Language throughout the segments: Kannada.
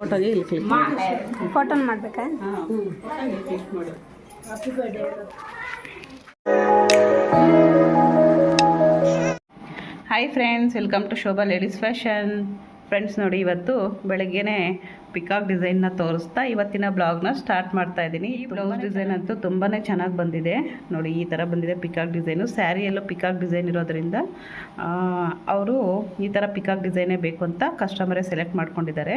ಫೋಟೋಗೆ ಇಲ್ಲಿ ಕ್ಲಿಕ್ ಫೋಟೋನ್ ಮಾಡಬೇಕಾ? ಕ್ಲಿಕ್ ಮಾಡು. Hi friends welcome to Shobha ladies fashion friends ನೋಡಿ ಇವತ್ತು ಬೆಳಗ್ಗೆನೆ ಪಿಕಾಕ್ ಡಿಸೈನ್ನ ತೋರಿಸ್ತಾ ಇವತ್ತಿನ ಬ್ಲಾಗ್ನ ಸ್ಟಾರ್ಟ್ ಮಾಡ್ತಾ ಇದ್ದೀನಿ. ಈ ಬ್ಲೌಸ್ ಡಿಸೈನ್ ಅಂತೂ ತುಂಬಾ ಚೆನ್ನಾಗಿ ಬಂದಿದೆ. ನೋಡಿ ಈ ಥರ ಬಂದಿದೆ ಪಿಕಾಕ್ ಡಿಸೈನು ಸ್ಯಾರಿಯಲ್ಲೂ ಪಿಕಾಕ್ ಡಿಸೈನ್ ಇರೋದ್ರಿಂದ ಅವರು ಈ ಥರ ಪಿಕಾಕ್ ಡಿಸೈನೇ ಬೇಕು ಅಂತ ಕಸ್ಟಮರೇ ಸೆಲೆಕ್ಟ್ ಮಾಡ್ಕೊಂಡಿದ್ದಾರೆ.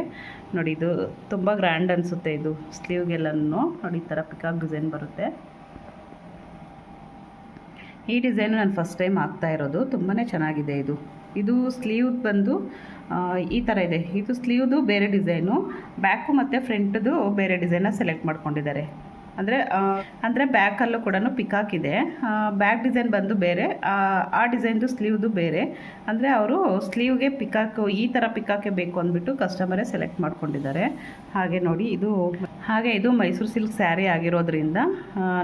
ನೋಡಿ ಇದು ತುಂಬ ಗ್ರ್ಯಾಂಡ್ ಅನಿಸುತ್ತೆ ಇದು ಸ್ಲೀವ್ಗೆಲ್ಲನೂ ನೋಡಿ ಈ ಥರ ಪಿಕಾಕ್ ಡಿಸೈನ್ ಬರುತ್ತೆ. ಈ ಡಿಸೈನು ನಾನು ಫಸ್ಟ್ ಟೈಮ್ ಆಗ್ತಾ ಇರೋದು. ತುಂಬಾ ಚೆನ್ನಾಗಿದೆ ಇದು. ಇದು ಸ್ಲೀವ್ ಬಂದು ಈ ಥರ ಇದೆ. ಇದು ಸ್ಲೀವ್ದು ಬೇರೆ ಡಿಸೈನು ಬ್ಯಾಕು ಮತ್ತು ಫ್ರಂಟ್ದು ಬೇರೆ ಡಿಸೈನ ಸೆಲೆಕ್ಟ್ ಮಾಡ್ಕೊಂಡಿದ್ದಾರೆ. ಅಂದರೆ ಅಂದರೆ ಬ್ಯಾಕಲ್ಲೂ ಕೂಡ ಪಿಕಾಕ್ ಇದೆ ಬ್ಯಾಕ್ ಡಿಸೈನ್ ಬಂದು ಬೇರೆ ಆ, ಡಿಸೈನ್ದು ಸ್ಲೀವ್ದು ಬೇರೆ. ಅಂದರೆ ಅವರು ಸ್ಲೀವ್ಗೆ ಪಿಕಾಕ್ ಈ ಥರ ಪಿಕಾಕೆ ಬೇಕು ಅಂದ್ಬಿಟ್ಟು ಕಸ್ಟಮರೇ ಸೆಲೆಕ್ಟ್ ಮಾಡ್ಕೊಂಡಿದ್ದಾರೆ. ಹಾಗೆ ನೋಡಿ ಇದು ಹಾಗೆ ಇದು ಮೈಸೂರು ಸಿಲ್ಕ್ ಸ್ಯಾರಿ ಆಗಿರೋದ್ರಿಂದ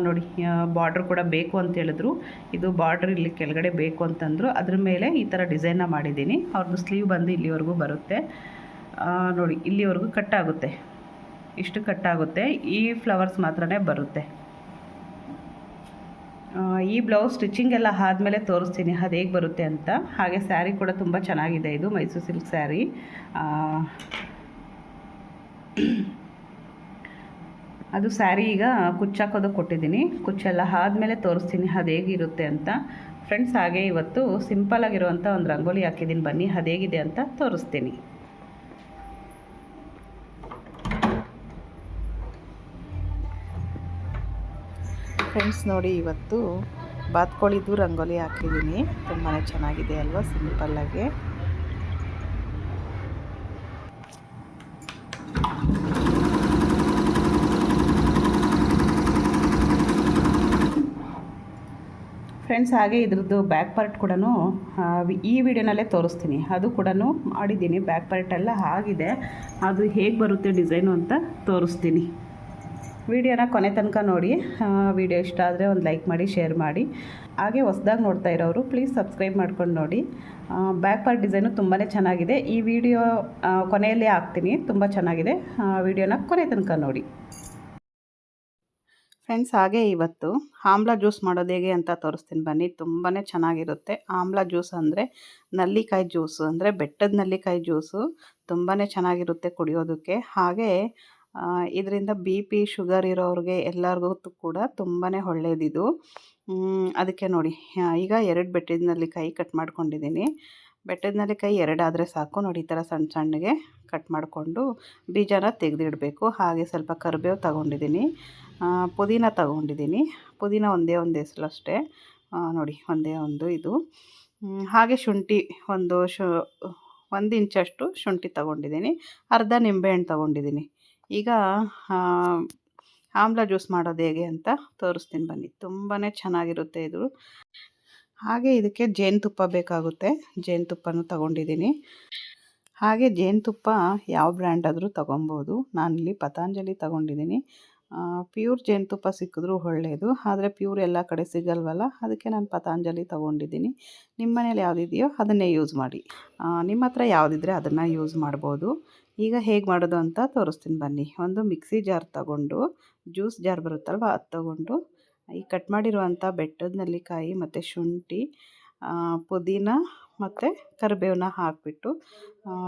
ನೋಡಿ ಬಾರ್ಡ್ರ್ ಕೂಡ ಬೇಕು ಅಂತ ಹೇಳಿದ್ರು. ಇದು ಬಾರ್ಡ್ರ್ ಇಲ್ಲಿ ಕೆಳಗಡೆ ಬೇಕು ಅಂತಂದರು. ಅದ್ರ ಮೇಲೆ ಈ ಥರ ಡಿಸೈನ್ನ ಮಾಡಿದ್ದೀನಿ. ಅವ್ರದ್ದು ಸ್ಲೀವ್ ಬಂದು ಇಲ್ಲಿವರೆಗೂ ಬರುತ್ತೆ. ನೋಡಿ ಇಲ್ಲಿವರೆಗೂ ಕಟ್ ಆಗುತ್ತೆ. ಇಷ್ಟು ಕಟ್ಟಾಗುತ್ತೆ. ಈ ಫ್ಲವರ್ಸ್ ಮಾತ್ರ ಬರುತ್ತೆ. ಈ ಬ್ಲೌಸ್ ಸ್ಟಿಚಿಂಗ್ ಎಲ್ಲ ಆದಮೇಲೆ ತೋರಿಸ್ತೀನಿ. ಅದು ಹೇಗೆ ಬರುತ್ತೆ ಅಂತ. ಹಾಗೆ ಸ್ಯಾರಿ ಕೂಡ ತುಂಬ ಚೆನ್ನಾಗಿದೆ ಇದು, ಮೈಸೂರು ಸಿಲ್ಕ್ ಸ್ಯಾರಿ. ಅದು ಸ್ಯಾರಿ ಈಗ ಕುಚ್ಚಾಕೋದಕ್ಕೆ ಕೊಟ್ಟಿದ್ದೀನಿ. ಕುಚ್ಚೆಲ್ಲ ಆದಮೇಲೆ ತೋರಿಸ್ತೀನಿ ಅದು ಹೇಗಿರುತ್ತೆ ಅಂತ. ಫ್ರೆಂಡ್ಸ್, ಹಾಗೆ ಇವತ್ತು ಸಿಂಪಲ್ ಆಗಿರುವಂಥ ಒಂದು ರಂಗೋಲಿ ಹಾಕಿದ್ದೀನಿ. ಬನ್ನಿ, ಅದು ಹೇಗಿದೆ ಅಂತ ತೋರಿಸ್ತೀನಿ. ಫ್ರೆಂಡ್ಸ್ ನೋಡಿ, ಇವತ್ತು ಬಾತ್ಕೋಳಿದು ರಂಗೋಲಿ ಹಾಕಿದ್ದೀನಿ. ತುಂಬಾ ಚೆನ್ನಾಗಿದೆ ಅಲ್ವಾ ಸಿಂಪಲ್ಲಾಗಿ ಫ್ರೆಂಡ್ಸ್, ಹಾಗೆ ಇದ್ರದ್ದು ಬ್ಯಾಕ್ ಪಾರ್ಟ್ ಕೂಡ ಈ ವಿಡಿಯೋನಲ್ಲೇ ತೋರಿಸ್ತೀನಿ. ಅದು ಕೂಡ ಮಾಡಿದ್ದೀನಿ. ಬ್ಯಾಕ್ ಪಾರ್ಟ್ ಎಲ್ಲ ಆಗಿದೆ. ಅದು ಹೇಗೆ ಬರುತ್ತೆ ಡಿಸೈನು ಅಂತ ತೋರಿಸ್ತೀನಿ. ವಿಡಿಯೋನ ಕೊನೆ ತನಕ ನೋಡಿ ವಿಡಿಯೋ ಇಷ್ಟ ಆದರೆ ಒಂದು ಲೈಕ್ ಮಾಡಿ, ಶೇರ್ ಮಾಡಿ. ಹಾಗೆ ಹೊಸ್ದಾಗಿ ನೋಡ್ತಾ ಇರೋರು ಪ್ಲೀಸ್ ಸಬ್ಸ್ಕ್ರೈಬ್ ಮಾಡ್ಕೊಂಡು ನೋಡಿ. ಬ್ಯಾಕ್ ಪಾರ್ಟ್ ಡಿಸೈನು ತುಂಬಾ ಚೆನ್ನಾಗಿದೆ. ಈ ವಿಡಿಯೋ ಕೊನೆಯಲ್ಲಿ ಹಾಕ್ತೀನಿ. ತುಂಬ ಚೆನ್ನಾಗಿದೆ. ವಿಡಿಯೋನ ಕೊನೆ ತನಕ ನೋಡಿ. ಫ್ರೆಂಡ್ಸ್ ಹಾಗೆ ಇವತ್ತು ಆಮ್ಲ ಜ್ಯೂಸ್ ಮಾಡೋದು ಹೇಗೆ ಅಂತ ತೋರಿಸ್ತೀನಿ ಬನ್ನಿ. ತುಂಬಾ ಚೆನ್ನಾಗಿರುತ್ತೆ. ಆಮ್ಲ ಜ್ಯೂಸ್ ಅಂದರೆ ನಲ್ಲಿಕಾಯಿ ಜ್ಯೂಸು ಅಂದರೆ ಬೆಟ್ಟದ ನಲ್ಲಿಕಾಯಿ ಜ್ಯೂಸು ತುಂಬಾ ಚೆನ್ನಾಗಿರುತ್ತೆ ಕುಡಿಯೋದಕ್ಕೆ. ಹಾಗೆ ಇದರಿಂದ ಬಿ ಪಿ ಶುಗರ್ ಇರೋರಿಗೆ ಎಲ್ಲರಿಗೂ ಕೂಡ ತುಂಬಾ ಒಳ್ಳೆಯದಿದು ಅದಕ್ಕೆ ನೋಡಿ ಈಗ ಎರಡು ಬೆಟ್ಟದಲ್ಲಿ ಕೈ ಕಟ್ ಮಾಡ್ಕೊಂಡಿದ್ದೀನಿ. ಬೆಟ್ಟದಲ್ಲಿ ಕೈ ಎರಡಾದರೆ ಸಾಕು, ನೋಡಿ, ಈ ಥರ ಸಣ್ಣ ಸಣ್ಣಗೆ ಕಟ್ ಮಾಡಿಕೊಂಡು ಬೀಜನ ತೆಗೆದಿಡಬೇಕು. ಹಾಗೆ ಸ್ವಲ್ಪ ಕರಿಬೇವು ತಗೊಂಡಿದ್ದೀನಿ. ಪುದೀನ ತಗೊಂಡಿದ್ದೀನಿ. ಪುದೀನ ಒಂದೇ ಒಂದು ಹೆಸರು ಅಷ್ಟೇ. ನೋಡಿ, ಒಂದೇ ಒಂದು ಇದು. ಹಾಗೆ ಶುಂಠಿ ಒಂದು ಶು, ಒಂದು ಇಂಚಷ್ಟು ಶುಂಠಿ ತಗೊಂಡಿದ್ದೀನಿ. ಅರ್ಧ ನಿಂಬೆಹಣ್ಣು ತಗೊಂಡಿದ್ದೀನಿ. ಈಗ ಆಮ್ಲ ಜ್ಯೂಸ್ ಮಾಡೋದು ಹೇಗೆ ಅಂತ ತೋರಿಸ್ತೀನಿ ಬನ್ನಿ. ತುಂಬಾ ಚೆನ್ನಾಗಿರುತ್ತೆ ಇದು. ಹಾಗೆ ಇದಕ್ಕೆ ಜೇನುತುಪ್ಪ ಬೇಕಾಗುತ್ತೆ. ಜೇನುತುಪ್ಪನೂ ತಗೊಂಡಿದ್ದೀನಿ. ಹಾಗೆ ಜೇನುತುಪ್ಪ ಯಾವ ಬ್ರ್ಯಾಂಡ್ ಆದರೂ ತೊಗೊಬೋದು. ನಾನಿಲ್ಲಿ ಪತಾಂಜಲಿ ತಗೊಂಡಿದ್ದೀನಿ. ಪ್ಯೂರ್ ಜೇನುತುಪ್ಪ ಸಿಕ್ಕಿದ್ರೂ ಒಳ್ಳೆಯದು ಆದರೆ ಪ್ಯೂರ್ ಎಲ್ಲ ಕಡೆ ಸಿಗಲ್ವಲ್ಲ, ಅದಕ್ಕೆ ನಾನು ಪತಾಂಜಲಿ ತೊಗೊಂಡಿದ್ದೀನಿ. ನಿಮ್ಮ ಮನೇಲಿ ಯಾವುದಿದೆಯೋ ಅದನ್ನೇ ಯೂಸ್ ಮಾಡಿ. ನಿಮ್ಮ ಹತ್ರ ಯಾವುದಿದ್ರೆ ಅದನ್ನು ಯೂಸ್ ಮಾಡ್ಬೋದು. ಈಗ ಹೇಗೆ ಮಾಡೋದು ಅಂತ ತೋರಿಸ್ತೀನಿ ಬನ್ನಿ. ಒಂದು ಮಿಕ್ಸಿ ಜಾರ್ ತಗೊಂಡು, ಜ್ಯೂಸ್ ಜಾರ್ ಬರುತ್ತಲ್ವ ಅದು ತಗೊಂಡು, ಈ ಕಟ್ ಮಾಡಿರುವಂಥ ಬೆಟ್ಟದ ನೆಲ್ಲಿಕಾಯಿ ಮತ್ತು ಶುಂಠಿ ಪುದೀನ ಮತ್ತು ಕರಿಬೇವನ್ನ ಹಾಕಿಬಿಟ್ಟು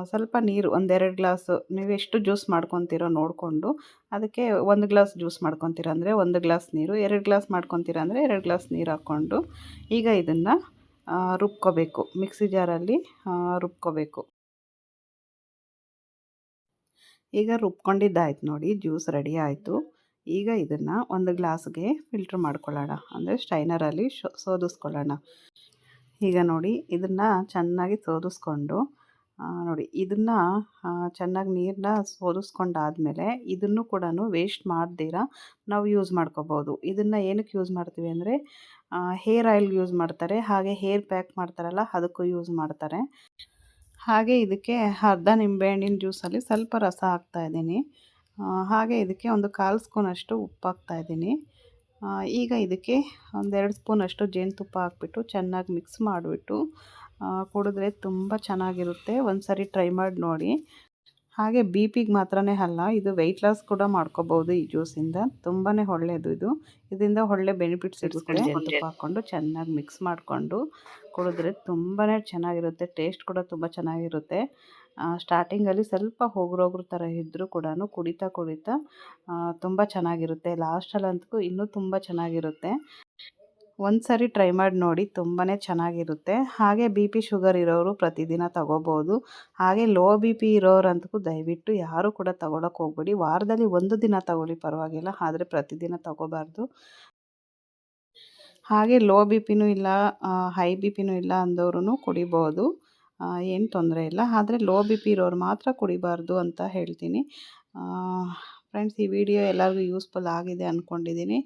ಸ್ವಲ್ಪ ನೀರು ಒಂದೆರಡು ಗ್ಲಾಸು, ನೀವು ಎಷ್ಟು ಜ್ಯೂಸ್ ಮಾಡ್ಕೊತೀರೋ ನೋಡಿಕೊಂಡು, ಅದಕ್ಕೆ ಒಂದು ಗ್ಲಾಸ್ ಜ್ಯೂಸ್ ಮಾಡ್ಕೊತೀರ ಅಂದರೆ ಒಂದು ಗ್ಲಾಸ್ ನೀರು, ಎರಡು ಗ್ಲಾಸ್ ಮಾಡ್ಕೊತೀರ ಅಂದರೆ ಎರಡು ಗ್ಲಾಸ್ ನೀರು ಹಾಕ್ಕೊಂಡು, ಈಗ ಇದನ್ನು ರುಬ್ಕೋಬೇಕು. ಮಿಕ್ಸಿ ಜಾರಲ್ಲಿ ರುಬ್ಕೋಬೇಕು. ಈಗ ರುಬ್ಕೊಂಡಿದ್ದಾಯ್ತು ನೋಡಿ, ಜ್ಯೂಸ್ ರೆಡಿ ಆಯಿತು. ಈಗ ಇದನ್ನು ಒಂದು ಗ್ಲಾಸ್ಗೆ ಫಿಲ್ಟ್ರ್ ಮಾಡ್ಕೊಳ್ಳೋಣ. ಅಂದರೆ ಸ್ಟೈನರಲ್ಲಿ ಸೋದಿಸ್ಕೊಳ್ಳೋಣ. ಈಗ ನೋಡಿ, ಇದನ್ನು ಚೆನ್ನಾಗಿ ಸೋದಿಸ್ಕೊಂಡು ನೋಡಿ ಇದನ್ನು ಚೆನ್ನಾಗಿ ನೀರನ್ನ ಸೋದಿಸ್ಕೊಂಡಾದಮೇಲೆ ಇದನ್ನು ಕೂಡ ವೇಸ್ಟ್ ಮಾಡ್ದಿರ, ನಾವು ಯೂಸ್ ಮಾಡ್ಕೋಬೋದು. ಇದನ್ನು ಏನಕ್ಕೆ ಯೂಸ್ ಮಾಡ್ತೀವಿ ಅಂದರೆ ಹೇರ್ ಆಯಿಲ್ ಯೂಸ್ ಮಾಡ್ತಾರೆ. ಹಾಗೆ ಹೇರ್ ಪ್ಯಾಕ್ ಮಾಡ್ತಾರಲ್ಲ, ಅದಕ್ಕೂ ಯೂಸ್ ಮಾಡ್ತಾರೆ. ಹಾಗೆ ಇದಕ್ಕೆ ಅರ್ಧ ನಿಂಬೆಹಣ್ಣಿನ ಜ್ಯೂಸಲ್ಲಿ ಸ್ವಲ್ಪ ರಸ ಹಾಕ್ತಾ ಇದ್ದೀನಿ. ಹಾಗೆ ಇದಕ್ಕೆ ಒಂದು ಕಾಲು ಸ್ಪೂನಷ್ಟು ಉಪ್ಪು ಹಾಕ್ತಾಯಿದ್ದೀನಿ ಈಗ ಇದಕ್ಕೆ ಒಂದೆರಡು ಸ್ಪೂನಷ್ಟು ಜೇನುತುಪ್ಪ ಹಾಕ್ಬಿಟ್ಟು ಚೆನ್ನಾಗಿ ಮಿಕ್ಸ್ ಮಾಡಿಬಿಟ್ಟು ಕುಡಿದ್ರೆ ತುಂಬ ಚೆನ್ನಾಗಿರುತ್ತೆ. ಒಂದು ಸರಿ ಟ್ರೈ ಮಾಡಿ ನೋಡಿ. ಹಾಗೆ ಬಿ ಪಿಗೆ ಮಾತ್ರನೇ ಅಲ್ಲ ಇದು ವೆಯ್ಟ್ ಲಾಸ್ ಕೂಡ ಮಾಡ್ಕೋಬಹುದು ಈ ಜ್ಯೂಸಿಂದ ತುಂಬಾನೇ ಒಳ್ಳೇದು ಇದು. ಇದರಿಂದ ಒಳ್ಳೆ ಬೆನಿಫಿಟ್ಸ್ ಇರುತ್ತೆ. ಹಾಕ್ಕೊಂಡು ಚೆನ್ನಾಗಿ ಮಿಕ್ಸ್ ಮಾಡಿಕೊಂಡು ಕುಡಿದ್ರೆ ತುಂಬಾ ಚೆನ್ನಾಗಿರುತ್ತೆ. ಟೇಸ್ಟ್ ಕೂಡ ತುಂಬ ಚೆನ್ನಾಗಿರುತ್ತೆ. ಸ್ಟಾರ್ಟಿಂಗಲ್ಲಿ ಸ್ವಲ್ಪ ಹೋಗ್ರೋಗ್ರ ಥರ ಇದ್ದರೂ ಕೂಡ ಕುಡಿತಾ ಕುಡಿತಾ ತುಂಬ ಚೆನ್ನಾಗಿರುತ್ತೆ. ಲಾಸ್ಟಲ್ಲಂತೂ ಇನ್ನೂ ತುಂಬ ಚೆನ್ನಾಗಿರುತ್ತೆ. ಒಂದು ಸರಿ ಟ್ರೈ ಮಾಡಿ ನೋಡಿ ತುಂಬಾ ಚೆನ್ನಾಗಿರುತ್ತೆ. ಹಾಗೆ ಬಿ ಪಿ ಶುಗರ್ ಇರೋರು ಪ್ರತಿದಿನ ತಗೋಬೋದು. ಹಾಗೆ ಲೋ ಬಿ ಪಿ ಇರೋರಂತೂ ದಯವಿಟ್ಟು ಯಾರೂ ಕೂಡ ತಗೊಳಕ್ಕೆ ಹೋಗ್ಬೇಡಿ. ವಾರದಲ್ಲಿ ಒಂದು ದಿನ ತಗೊಳ್ಳಿ, ಪರವಾಗಿಲ್ಲ. ಆದರೆ ಪ್ರತಿದಿನ ತಗೋಬಾರ್ದು. ಹಾಗೆ ಲೋ ಬಿ ಪಿನೂ ಇಲ್ಲ ಹೈ ಬಿ ಪಿನೂ ಇಲ್ಲ ಅಂದವ್ರೂ ಕುಡಿಬೋದು. ಏನು ತೊಂದರೆ ಇಲ್ಲ. ಆದರೆ ಲೋ ಬಿ ಪಿ ಇರೋರು ಮಾತ್ರ ಕುಡಿಬಾರ್ದು ಅಂತ ಹೇಳ್ತೀನಿ. ಫ್ರೆಂಡ್ಸ್ ಈ ವಿಡಿಯೋ ಎಲ್ಲರಿಗೂ ಯೂಸ್ಫುಲ್ ಆಗಿದೆ ಅಂದ್ಕೊಂಡಿದ್ದೀನಿ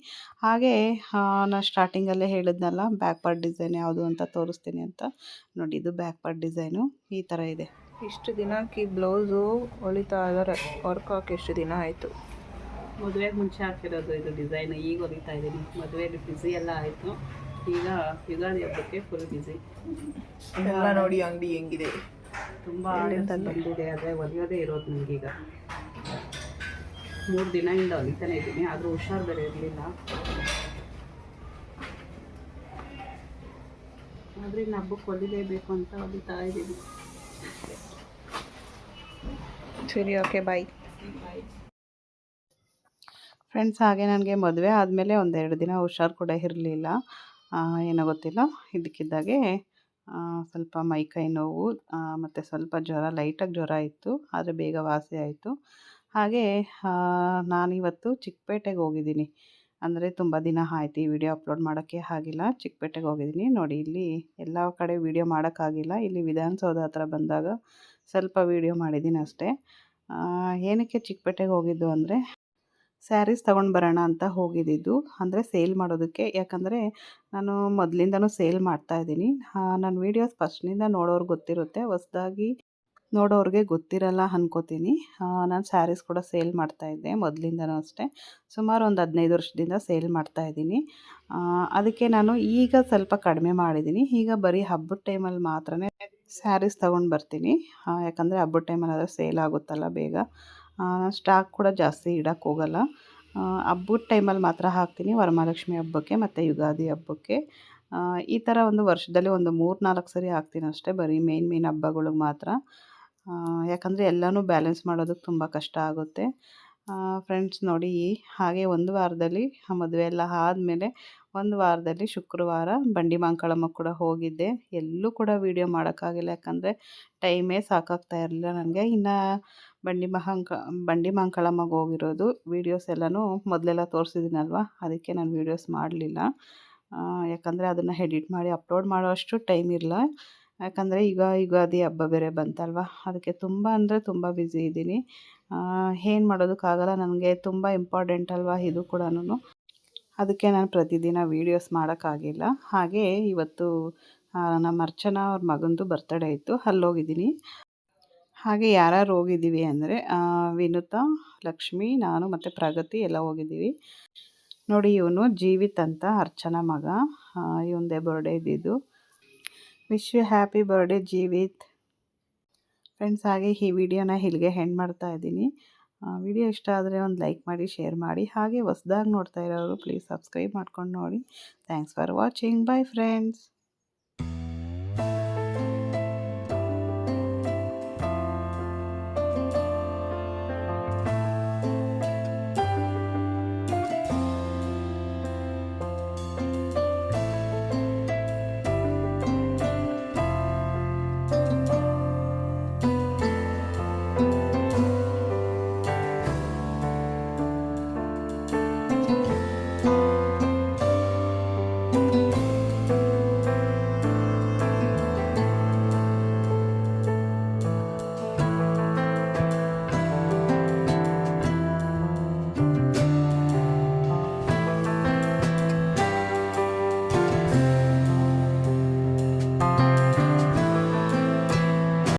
ಹಾಗೆ ನಾನು ಸ್ಟಾರ್ಟಿಂಗಲ್ಲೇ ಹೇಳಿದ್ನಲ್ಲ ಬ್ಯಾಕ್ ಪಾರ್ಟ್ ಡಿಸೈನ್ ಯಾವುದು ಅಂತ ತೋರಿಸ್ತೀನಿ ಅಂತ. ನೋಡಿ ಇದು ಬ್ಯಾಕ್ ಪಾರ್ಟ್ ಡಿಸೈನು. ಈ ಥರ ಇದೆ. ಇಷ್ಟು ದಿನಕ್ಕೆ ಈ ಬ್ಲೌಸು ಹೊಲಿತಾ ಇದ್ದಾರೆ. ವರ್ಕ್ ಹಾಕಿ ಎಷ್ಟು ದಿನ ಆಯಿತು. ಮದುವೆಗೆ ಮುಂಚೆ ಹಾಕಿರೋದು ಇದು ಡಿಸೈನ್. ಈಗ ಹೊಲಿತಾ ಇದ್ದೀನಿ. ಮದುವೆಗೆ ಬ್ಯುಸಿ ಎಲ್ಲ ಆಯಿತು. ಈಗ ಯುಗಾದಿ ಹಬ್ಬಕ್ಕೆ ಫುಲ್ ಬ್ಯುಸಿ ಎಲ್ಲ ನೋಡಿ ಅಂಗಡಿ ಹೆಂಗಿದೆ. ತುಂಬ ಬಂದಿದೆ. ಆದರೆ ಹೊಲಿಯೋದೇ ಇರೋದು ನನಗೀಗ ಮೂರು ದಿನದಿಂದ ಹೊಲಿತಾನೆ ಇದ್ದೀನಿ ಆದರೂ ಹುಷಾರು ಬೇರೆ ಇರಲಿಲ್ಲ. ಆದರೆ ಇನ್ನು ಹಬ್ಬಕ್ಕೆ ಹೊಲಿಲೇಬೇಕು ಅಂತ ಹೊಲಿತಾ ಇದ್ದೀನಿ. ಸರಿ ಓಕೆ ಬಾಯ್ ಫ್ರೆಂಡ್ಸ್ ಹಾಗೆ ನನಗೆ ಮದುವೆ ಆದಮೇಲೆ ಒಂದೆರಡು ದಿನ ಹುಷಾರು ಕೂಡ ಇರಲಿಲ್ಲ. ಏನೋ ಗೊತ್ತಿಲ್ಲ. ಇದಕ್ಕಿದ್ದಾಗೆ ಸ್ವಲ್ಪ ಮೈಕೈ ನೋವು ಮತ್ತು ಸ್ವಲ್ಪ ಜ್ವರ ಲೈಟಾಗಿ ಜ್ವರ ಇತ್ತು ಆದರೆ ಬೇಗ ವಾಸಿ ಆಯಿತು. ಹಾಗೆ ನಾನಿವತ್ತು ಚಿಕ್ಕಪೇಟೆಗೆ ಹೋಗಿದ್ದೀನಿ. ಅಂದರೆ ತುಂಬ ದಿನ ಆಯ್ತು ಈ ವಿಡಿಯೋ ಅಪ್ಲೋಡ್ ಮಾಡೋಕ್ಕೆ ಆಗಿಲ್ಲ. ಚಿಕ್ಕಪೇಟೆಗೆ ಹೋಗಿದ್ದೀನಿ. ನೋಡಿ, ಇಲ್ಲಿ ಎಲ್ಲ ಕಡೆ ವಿಡಿಯೋ ಮಾಡೋಕ್ಕಾಗಿಲ್ಲ. ಇಲ್ಲಿ ವಿಧಾನಸೌಧ ಹತ್ರ ಬಂದಾಗ ಸ್ವಲ್ಪ ವಿಡಿಯೋ ಮಾಡಿದ್ದೀನಿ ಅಷ್ಟೇ. ಏನಕ್ಕೆ ಚಿಕ್ಕಪೇಟೆಗೆ ಹೋಗಿದ್ದು ಅಂದರೆ, ಸ್ಯಾರೀಸ್ ತೊಗೊಂಡು ಬರೋಣ ಅಂತ ಹೋಗಿದ್ದಿದ್ದು. ಅಂದರೆ ಸೇಲ್ ಮಾಡೋದಕ್ಕೆ. ಯಾಕಂದರೆ ನಾನು ಮೊದಲಿಂದನೂ ಸೇಲ್ ಮಾಡ್ತಾಯಿದ್ದೀನಿ ನನ್ನ ವೀಡಿಯೋಸ್ ಫಸ್ಟ್ನಿಂದ ನೋಡೋರು ಗೊತ್ತಿರುತ್ತೆ. ಹೊಸ್ದಾಗಿ ನೋಡೋರಿಗೆ ಗೊತ್ತಿರಲ್ಲ ಅನ್ಕೋತೀನಿ. ನಾನು ಸ್ಯಾರೀಸ್ ಕೂಡ ಸೇಲ್ ಮಾಡ್ತಾಯಿದ್ದೆ ಮೊದಲಿಂದನೂ ಅಷ್ಟೇ. ಸುಮಾರು ಒಂದು ಹದಿನೈದು ವರ್ಷದಿಂದ ಸೇಲ್ ಮಾಡ್ತಾಯಿದ್ದೀನಿ ಅದಕ್ಕೆ ನಾನು ಈಗ ಸ್ವಲ್ಪ ಕಡಿಮೆ ಮಾಡಿದ್ದೀನಿ. ಈಗ ಬರೀ ಹಬ್ಬದ ಟೈಮಲ್ಲಿ ಮಾತ್ರ ಸ್ಯಾರೀಸ್ ತೊಗೊಂಡು ಬರ್ತೀನಿ. ಯಾಕಂದರೆ ಹಬ್ಬದ ಟೈಮಲ್ಲಿ ಆದರೆ ಸೇಲ್ ಆಗುತ್ತಲ್ಲ ಬೇಗ. ಸ್ಟಾಕ್ ಕೂಡ ಜಾಸ್ತಿ ಇಡೋಕ್ಕೆ ಹೋಗಲ್ಲ. ಹಬ್ಬದ ಟೈಮಲ್ಲಿ ಮಾತ್ರ ಹಾಕ್ತೀನಿ. ವರಮಹಾಲಕ್ಷ್ಮಿ ಹಬ್ಬಕ್ಕೆ ಮತ್ತು ಯುಗಾದಿ ಹಬ್ಬಕ್ಕೆ. ಈ ಥರ ಒಂದು ವರ್ಷದಲ್ಲಿ ಒಂದು ಮೂರು ನಾಲ್ಕು ಸರಿ ಹಾಕ್ತೀನಿ ಅಷ್ಟೇ. ಬರೀ ಮೇನ್ ಮೇನ್ ಹಬ್ಬಗಳಿಗೆ ಮಾತ್ರ. ಯಾಕಂದರೆ ಎಲ್ಲನೂ ಬ್ಯಾಲೆನ್ಸ್ ಮಾಡೋದಕ್ಕೆ ತುಂಬ ಕಷ್ಟ ಆಗುತ್ತೆ. ಫ್ರೆಂಡ್ಸ್ ನೋಡಿ, ಹಾಗೆ ಒಂದು ವಾರದಲ್ಲಿ ಮದುವೆ ಎಲ್ಲ ಆದಮೇಲೆ ಒಂದು ವಾರದಲ್ಲಿ ಶುಕ್ರವಾರ ಬಂಡಿ ಮಾಂಕಳಮ್ಮ ಕೂಡ ಹೋಗಿದ್ದೆ. ಎಲ್ಲೂ ಕೂಡ ವೀಡಿಯೋ ಮಾಡೋಕ್ಕಾಗಿಲ್ಲ, ಯಾಕಂದರೆ ಟೈಮೇ ಸಾಕಾಗ್ತಾ ಇರಲಿಲ್ಲ ನನಗೆ. ಇನ್ನು ಬಂಡಿ ಮಹಾಂಕ ಬಂಡಿ ಮಾಂಕಳಮ್ಮಗೆ ಹೋಗಿರೋದು ವೀಡಿಯೋಸ್ ಎಲ್ಲನೂ ಮೊದಲೆಲ್ಲ ತೋರಿಸಿದ್ದೀನಲ್ವ ಅದಕ್ಕೆ ನಾನು ವೀಡಿಯೋಸ್ ಮಾಡಲಿಲ್ಲ. ಯಾಕಂದರೆ ಅದನ್ನು ಎಡಿಟ್ ಮಾಡಿ ಅಪ್ಲೋಡ್ ಮಾಡೋಷ್ಟು ಟೈಮ್ ಇಲ್ಲ ಯಾಕಂದರೆ ಈಗ ಯುಗಾದಿ ಹಬ್ಬ ಬೇರೆ ಬಂತಲ್ವ? ಅದಕ್ಕೆ ತುಂಬ ಅಂದರೆ ತುಂಬ ಬ್ಯುಸಿ ಇದ್ದೀನಿ. ಏನು ಮಾಡೋದಕ್ಕಾಗಲ್ಲ, ನನಗೆ ತುಂಬ ಇಂಪಾರ್ಟೆಂಟ್ ಅಲ್ವಾ ಇದು ಕೂಡನು ಅದಕ್ಕೆ ನಾನು ಪ್ರತಿದಿನ ವೀಡಿಯೋಸ್ ಮಾಡೋಕ್ಕಾಗಿಲ್ಲ. ಹಾಗೆ ಇವತ್ತು ನಮ್ಮ ಅರ್ಚನಾ ಅವ್ರ ಮಗಂದು ಬರ್ತಡೇ ಇತ್ತು. ಅಲ್ಲೋಗಿದ್ದೀನಿ. ಹಾಗೆ ಯಾರ್ಯಾರು ಹೋಗಿದ್ದೀವಿ ಅಂದರೆ ವಿನುತಾ, ಲಕ್ಷ್ಮಿ, ನಾನು ಮತ್ತು ಪ್ರಗತಿ ಎಲ್ಲ ಹೋಗಿದ್ದೀವಿ. ನೋಡಿ ಇವನು ಜೀವಿತ್ ಅಂತ ಅರ್ಚನಾ ಮಗ. ಇವಂದೇ ಬರ್ಡೇ ಇದ್ದಿದ್ದು. Wish you happy birthday Jeevith friends ಹಾಗೆ ಈ ವಿಡಿಯೋನ ಇಲ್ಲಿಗೆ ಹೆಂಡ್ ಮಾಡ್ತಾ ಇದ್ದೀನಿ. ವಿಡಿಯೋ ಇಷ್ಟ ಆದರೆ ಒಂದು ಲೈಕ್ ಮಾಡಿ ಶೇರ್ ಮಾಡಿ, ಹಾಗೆ ಹೊಸ್ದಾಗಿ ನೋಡ್ತಾ ಇರೋರು ಪ್ಲೀಸ್ ಸಬ್ಸ್ಕ್ರೈಬ್ ಮಾಡ್ಕೊಂಡು ನೋಡಿ. Thanks for watching bye friends